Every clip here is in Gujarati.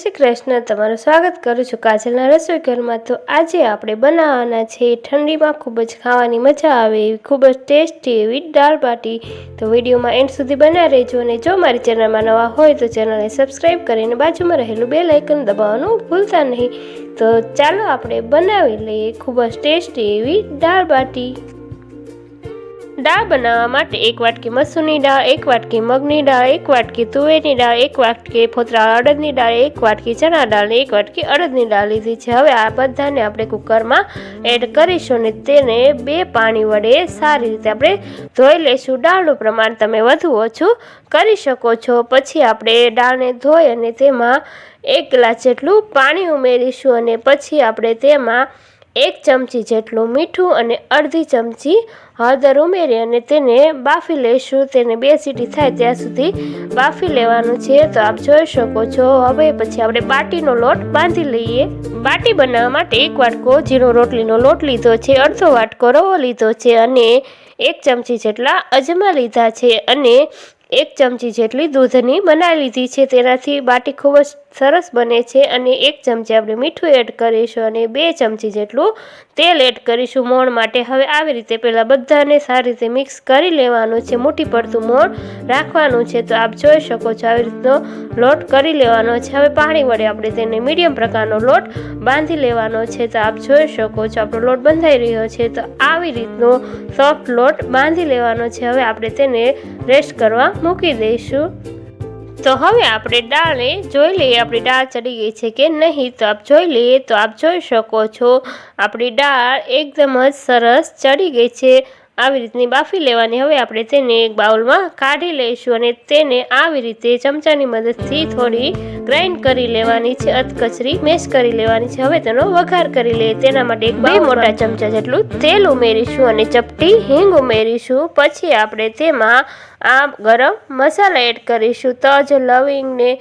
શ્રી કૃષ્ણ. તમારું સ્વાગત કરું છું કાજલના રસોઈ ઘરમાં. તો આજે આપણે બનાવવાના છે ઠંડીમાં ખૂબ જ ખાવાની મજા આવે એવી, ખૂબ જ ટેસ્ટી એવી દાળ બાટી. તો વિડીયોમાં એન્ડ સુધી બના રહેજો અને જો મારી ચેનલમાં નવા હોય તો ચેનલને સબસ્ક્રાઈબ કરીને બાજુમાં રહેલું બે લાઇકન દબાવવાનું ભૂલતા નહીં. તો ચાલો આપણે બનાવી લઈએ ખૂબ જ ટેસ્ટી એવી દાળ બાટી. દાળ બનાવવા માટે એક વાટકી મસૂરની દાળ, એક વાટકી મગની દાળ, એક વાટકી તુવેરની દાળ, એક વાટકી ફોતરા અડદની દાળ, એક વાટકી ચણા દાળ એક વાટકી અડદની દાળ લીધી છે. હવે આ બધાને આપણે કુકરમાં એડ કરીશું ને તેને બે પાણી વડે સારી રીતે આપણે ધોઈ લઈશું. દાળનું પ્રમાણ તમે વધુ ઓછું કરી શકો છો. પછી આપણે દાળને ધોઈ અને તેમાં એક ગ્લાસ જેટલું પાણી ઉમેરીશું અને પછી આપણે તેમાં એક ચમચી જેટલું મીઠું અને અડધી ચમચી હળદર ઉમેરી અને તેને બાફી લઈશું. તેને બે સીટી થાય ત્યાં સુધી બાફી લેવાનું છે. તો આપ જોઈ શકો છો. હવે પછી આપણે બાટીનો લોટ બાંધી લઈએ. બાટી બનાવવા માટે એક વાટકો જીરો રોટલીનો લોટ લીધો છે. અડધો વાટકો રવો લીધો છે અને એક ચમચી જેટલા અજમા લીધા છે અને એક ચમચી જેટલી દૂધની બનાવી લીધી છે. તેનાથી બાટી ખૂબ જ સરસ બને છે અને એક ચમચી આપણે મીઠું એડ કરીશું અને બે ચમચી જેટલું તેલ એડ કરીશું મોણ માટે. હવે આવી રીતે પહેલાં બધાને સારી રીતે મિક્સ કરી લેવાનું છે. મોટી પડતું મોણ રાખવાનું છે. તો આપ જોઈ શકો છો આવી રીતનો લોટ કરી લેવાનો છે. હવે પાણી વડે આપણે તેને મીડિયમ પ્રકારનો લોટ બાંધી લેવાનો છે. તો આપ જોઈ શકો છો આપણો લોટ બંધાઈ રહ્યો છે. તો આવી રીતનો સોફ્ટ લોટ બાંધી લેવાનો છે. હવે આપણે તેને રેસ્ટ કરવા મૂકી દઈશું. તો હવે આપણે દાળને જોઈ લઈએ, આપણી દાળ ચડી ગઈ છે કે નહીં? તો આપ જોઈ લઈએ, તો આપ જોઈ શકો છો, આપણી દાળ એકદમ જ સરસ ચડી ગઈ છે. આવી રીતની બાફી લેવાની. હવે આપણે તેને એક બાઉલમાં કાઢી લઈશું અને તેને આવી રીતે ચમચાની મદદથી થોડી ગ્રાઇન્ડ કરી લેવાની છે. અધકચરી મેશ કરી લેવાની છે. હવે તેનો વઘાર કરી લઈએ. તેના માટે એક બે મોટા ચમચા જેટલું તેલ ઉમેરીશું અને ચપટી હિંગ ઉમેરીશું. પછી આપણે તેમાં આ ગરમ મસાલા એડ કરીશું. તજ લવિંગ ને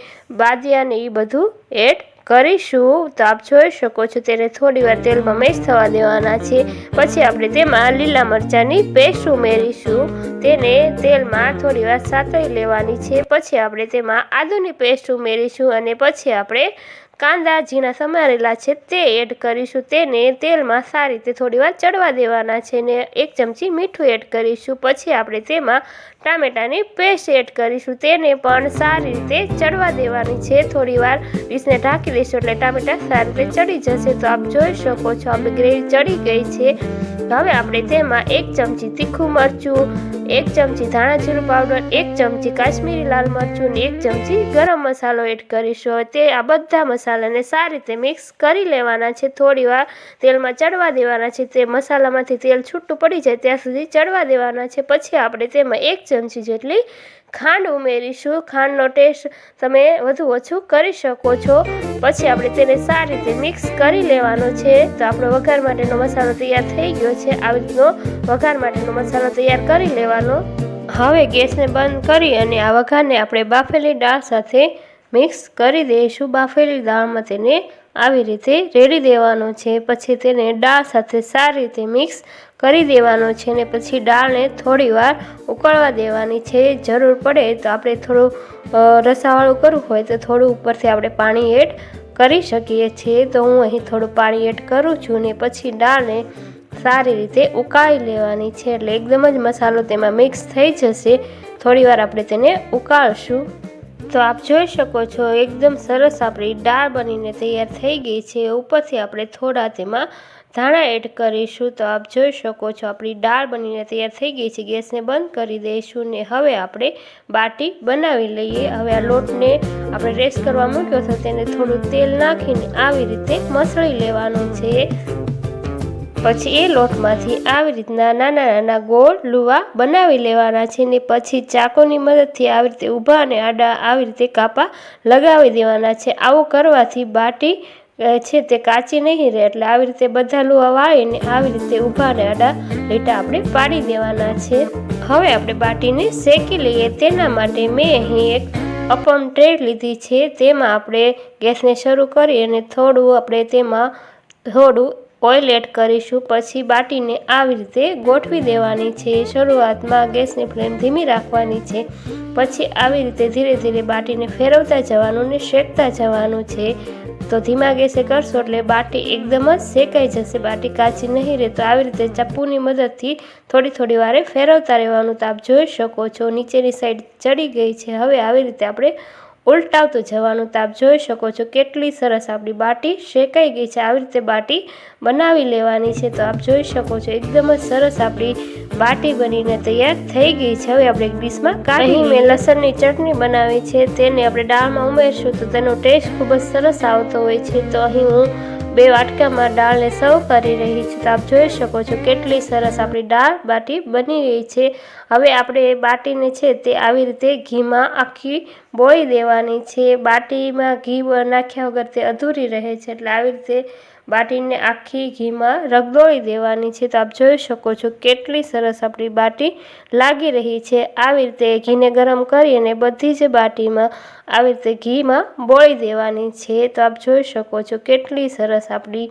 બાદિયા ને એ બધું એડ કરીશું, તો આપ જોઈ શકો છો તેને થોડી વાર તેલમાં મેશ થવા દેવાના છે. પછી આપણે તેમાં લીલા મરચાંની પેસ્ટ ઉમેરીશું. તેને તેલમાં થોડી વાર સાતળી લેવાની છે. પછી આપણે તેમાં આદુની પેસ્ટ ઉમેરીશું અને પછી આપણે કાંદા ઝીણા સમારેલા છે, તે એડ કરીશું. તેને તેલમાં સારી રીતે થોડીવાર ચડવા દેવાના છે ને એક ચમચી મીઠું એડ કરીશું. પછી આપણે તેમાં ટામેટાની પેસ્ટ એડ કરીશું. તેને પણ સારી રીતે ચડવા દેવાની છે. થોડીવાર ડીશને ઢાંકી દઈશું એટલે ટામેટા સારી રીતે ચડી જશે. તો આપ જોઈ શકો છો આપણી ગ્રેવી ચડી ગઈ છે. હવે આપણે તેમાં એક ચમચી તીખું મરચું, એક ચમચી ધાણા જીરું પાવડર, એક ચમચી કાશ્મીરી લાલ મરચું અને એક ચમચી ગરમ મસાલો એડ કરીશું. તે આ બધા મસાલાને સારી રીતે મિક્સ કરી લેવાના છે. થોડી વાર તેલમાં ચડવા દેવાના છે. તે મસાલામાંથી તેલ છૂટું પડી જાય ત્યાં સુધી ચડવા દેવાના છે. પછી આપણે તેમાં એક ચમચી જેટલી ખાંડ ઉમેરીશું. ખાંડનો ટેસ્ટ તમે વધુ ઓછું કરી શકો છો. પછી આપણે તેને સારી રીતે મિક્સ કરી લેવાનો છે. તો આપણો વઘાર માટેનો મસાલો તૈયાર થઈ ગયો છે. આવી રીતનો વઘાર માટેનો મસાલો તૈયાર કરી લેવાનો. હવે ગેસને બંધ કરી અને આ વઘારને આપણે બાફેલી દાળ સાથે મિક્સ કરી દઈશું બાફેલી દાળમાં તેને આવી રીતે રેડી દેવાનો છે. પછી તેને દાળ સાથે સારી રીતે મિક્સ કરી દેવાનો છે ને પછી દાળને થોડી વાર ઉકળવા દેવાની છે. જરૂર પડે તો આપણે થોડું રસાવાળું કરવું હોય તો થોડું ઉપરથી આપણે પાણી એડ કરી શકીએ છીએ. તો હું અહીં થોડું પાણી એડ કરું છું ને પછી દાળને સારી રીતે ઉકાળી લેવાની છે. એટલે એકદમ જ મસાલો તેમાં મિક્સ થઈ જશે. થોડીવાર આપણે તેને ઉકાળશું. તો આપ જોઈ શકો છો, એકદમ સરસ આપણી દાળ બનીને તૈયાર થઈ ગઈ છે. ઉપરથી આપણે થોડા તેમાં ધાણા એડ કરીશું. તો આપ જોઈ શકો છો, આપણી દાળ બનીને તૈયાર થઈ ગઈ છે. ગેસને બંધ કરી દઈશું ને હવે આપણે બાટી બનાવી લઈએ. હવે આ લોટને આપણે રેસ્ટ કરવા મૂક્યો તો તેને થોડું તેલ નાખીને આવી રીતે મસળી લેવાનું છે. પછી એ લોટમાંથી આવી રીતના નાના નાના ગોળ લુવા બનાવી લેવાના છે ને પછી ચાકોની મદદથી આવી રીતે ઊભા અને આડા આવી રીતે કાપા લગાવી દેવાના છે. આવું કરવાથી બાટી છે તે કાચી નહીં રહે એટલે આવી રીતે બધા લુવા વાળીને આવી રીતે ઊભા અને આડા લીટા આપણે પાડી દેવાના છે. હવે આપણે બાટીને શેકી લઈએ. તેના માટે મેં અહીં એક અપમ ટ્રે લીધી છે. તેમાં આપણે ગેસને શરૂ કરી અને થોડું આપણે તેમાં થોડું ઓઇલ એડ કરીશું, પછી બાટીને આવી રીતે ગોઠવી દેવાની છે. શરૂઆતમાં ગેસની ફ્લેમ ધીમી રાખવાની છે. પછી આવી રીતે ધીરે ધીરે બાટીને ફેરવતા જવાનું ને શેકતા જવાનું છે. તો ધીમા ગેસે કરશો એટલે બાટી એકદમ જ શેકાઈ જશે. બાટી કાચી નહીં રહે તો આવી રીતે ચપ્પુની મદદથી થોડી થોડી વારે ફેરવતા રહેવાનું તો આપ જોઈ શકો છો. નીચેની સાઈડ ચડી ગઈ છે. હવે આવી રીતે આપણે ઉલટાવતું જવાનું તો આપ જોઈ શકો છો કેટલી સરસ આપણી બાટી શેકાઈ ગઈ છે. આવી રીતે બાટી બનાવી લેવાની છે તો આપ જોઈ શકો છો એકદમ જ સરસ આપણી બાટી બનીને તૈયાર થઈ ગઈ છે. હવે આપણે એક ડીશમાં કાઢી મેં લસણની ચટણી બનાવી છે. તેને આપણે દાળમાં ઉમેરશું તો તેનો ટેસ્ટ ખૂબ જ સરસ આવતો હોય છે. તો અહીં હું બે વાટકામાં દાળને સર્વ કરી રહી છે. તો આપ જોઈ શકો છો કેટલી સરસ આપણી દાળ બાટી બની રહી છે. હવે આપણે એ બાટીને છે તે આવી રીતે ઘીમાં આખી બોળી દેવાની છે. બાટીમાં ઘી નાખ્યા વગર તે અધૂરી રહે છે. એટલે આવી રીતે બાટીને આખી ઘીમાં રગદોળી દેવાની છે. તો આપ જોઈ શકો છો કેટલી સરસ આપણી બાટી લાગી રહી છે. આવી રીતે ઘીને ગરમ કરી અને બધી જ બાટીમાં આવી રીતે ઘીમાં બોળી દેવાની છે. તો આપ જોઈ શકો છો કેટલી સરસ આપણી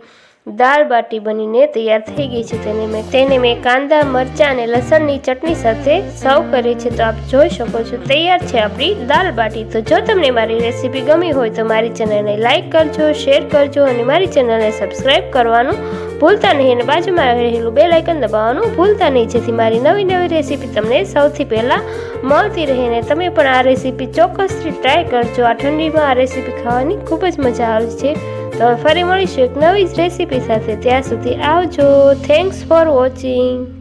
દાળ બાટી બનીને તૈયાર થઈ ગઈ છે. તેને મેં તેને મેં કાંદા, મરચાં અને લસણની ચટણી સાથે સર્વ કરી છે. તો આપ જોઈ શકો છો, તૈયાર છે આપણી દાળ બાટી. તો જો તમને મારી રેસીપી ગમી હોય તો મારી ચેનલને લાઇક કરજો, શેર કરજો અને મારી ચેનલને સબસ્ક્રાઈબ કરવાનું ભૂલતા નહીં. અને બાજુમાં રહેલું બે લાઇકન દબાવવાનું ભૂલતા નહીં. જેથી મારી નવી નવી રેસીપી તમને સૌથી પહેલાં મળતી રહીને તમે પણ આ રેસીપી ચોક્કસથી ટ્રાય કરજો. આ ઠંડીમાં આ રેસીપી ખાવાની ખૂબ જ મજા આવે છે. તો ફરી મળીશું એક નવી રેસીપી સાથે. ત્યાં સુધી આવજો. Thanks for watching